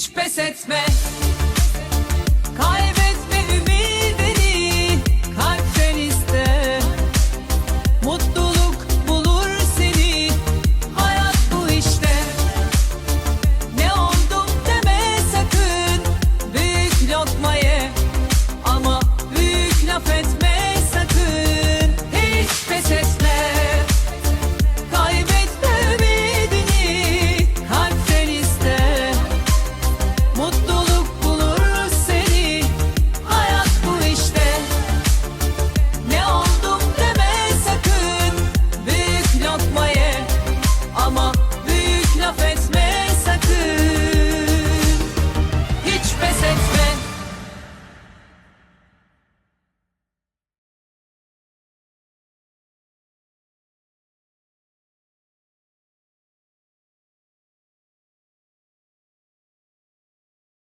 hiç pes etme.